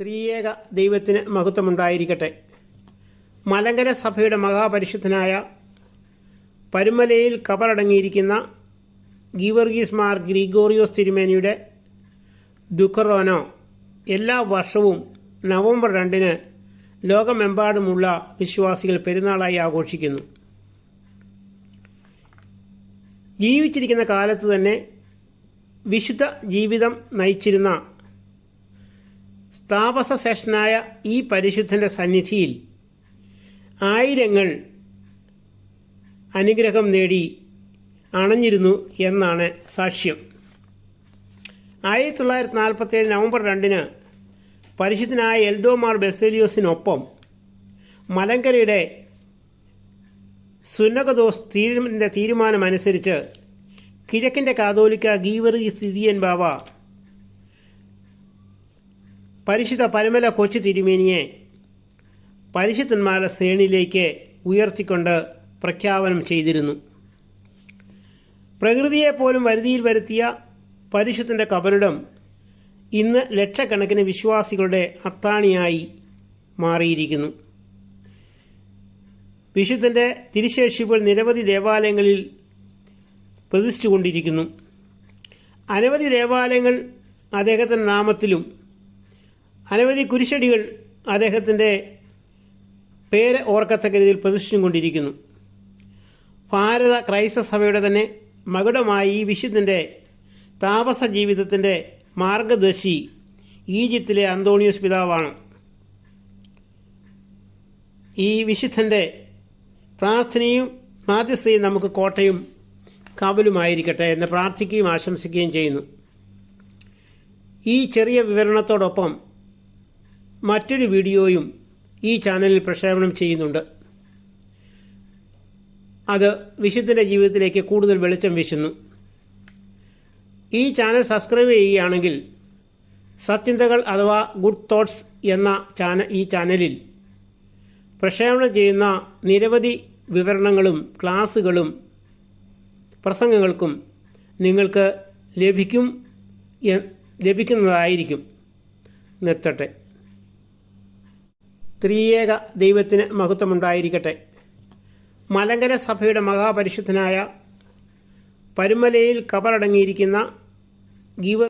ത്രിയേക ദൈവത്തിന് മഹത്വമുണ്ടായിരിക്കട്ടെ. മലങ്കര സഭയുടെ മഹാപരിശുദ്ധനായ പരുമലയിൽ കബറടങ്ങിയിരിക്കുന്ന ഗീവർഗീസ് മാർ ഗ്രിഗോറിയോസ് തിരുമേനിയുടെ ദുഃഖറോനോ എല്ലാ വർഷവും നവംബർ രണ്ടിന് ലോകമെമ്പാടുമുള്ള വിശ്വാസികൾ പെരുന്നാളായി ആഘോഷിക്കുന്നു. ജീവിച്ചിരിക്കുന്ന കാലത്ത് തന്നെ വിശുദ്ധ ജീവിതം നയിച്ചിരുന്ന താപസ ശേഷനായ ഈ പരിശുദ്ധന്റെ സന്നിധിയിൽ ആയിരങ്ങൾ അനുഗ്രഹം നേടി അണഞ്ഞിരുന്നു എന്നാണ് സാക്ഷ്യം. ആയിരത്തി തൊള്ളായിരത്തി നാൽപ്പത്തേഴ് നവംബർ രണ്ടിന് പരിശുദ്ധനായ എൽഡോമാർ ബെസേലിയോസിനൊപ്പം മലങ്കരയുടെ സുന്നകദോസ് തീരുമാനത്തിന്റെ തീരുമാനമനുസരിച്ച് കിഴക്കിന്റെ കാതോലിക്ക ഗീവറി സ്ഥിതിയൻ ബാബ പരിശുദ്ധ പരമല കൊച്ചു തിരുമേനിയെ പരിശുദ്ധന്മാരുടെ ശ്രേണിയിലേക്ക് ഉയർത്തിക്കൊണ്ട് പ്രഖ്യാപനം ചെയ്തിരുന്നു. പ്രകൃതിയെപ്പോലും വരുതിയിൽ വരുത്തിയ പരിശുദ്ധന്റെ കബറിടം ഇന്ന് ലക്ഷക്കണക്കിന് വിശ്വാസികളുടെ അത്താണിയായി മാറിയിരിക്കുന്നു. വിശുദ്ധന്റെ തിരിശേഷിപ്പുകൾ നിരവധി ദേവാലയങ്ങളിൽ പ്രതിഷ്ഠിച്ചുകൊണ്ടിരിക്കുന്നു. അനവധി ദേവാലയങ്ങൾ അദ്ദേഹത്തിന്റെ നാമത്തിലും അനവധി കുരിശടികൾ അദ്ദേഹത്തിന്റെ പേര് ഓർക്കത്തക്ക രീതിയിൽ പ്രതിഷ്ഠിച്ചുകൊണ്ടിരിക്കുന്നു ഭാരത ക്രൈസ്തവ സഭയുടെ തന്നെ മകുടമായി ഈ വിശുദ്ധന്റെ താപസ ജീവിതത്തിന്റെ മാർഗദർശി ഈജിപ്തിലെ അന്തോണിയോസ് പിതാവാണ്. ഈ വിശുദ്ധന്റെ പ്രാർത്ഥനയും മാധ്യസ്ഥയും നമുക്ക് കോട്ടയും കാവലുമായിരിക്കട്ടെ എന്ന് പ്രാർത്ഥിക്കുകയും ആശംസിക്കുകയും ചെയ്യുന്നു. ഈ ചെറിയ വിവരണത്തോടൊപ്പം മറ്റൊരു വീഡിയോയും ഈ ചാനലിൽ പ്രക്ഷേപണം ചെയ്യുന്നുണ്ട്. അത് വിശുദ്ധന്റെ ജീവിതത്തിലേക്ക് കൂടുതൽ വെളിച്ചം വീശുന്നു. ഈ ചാനൽ സബ്സ്ക്രൈബ് ചെയ്യുകയാണെങ്കിൽ സത്യന്തകൾ അഥവാ ഗുഡ് തോട്ട്സ് എന്ന ചാന ഈ ചാനലിൽ പ്രക്ഷേപണം ചെയ്യുന്ന നിരവധി വിവരണങ്ങളും ക്ലാസ്സുകളും പ്രസംഗങ്ങൾക്കും നിങ്ങൾക്ക് ലഭിക്കും ലഭിക്കുന്നതായിരിക്കും. നിർത്തട്ടെ. ത്രിയേക ദൈവത്തിന് മഹത്വമുണ്ടായിരിക്കട്ടെ. മലങ്കര സഭയുടെ മഹാപരിശുദ്ധനായ പരുമലയിൽ കബറടങ്ങിയിരിക്കുന്ന ഗീവ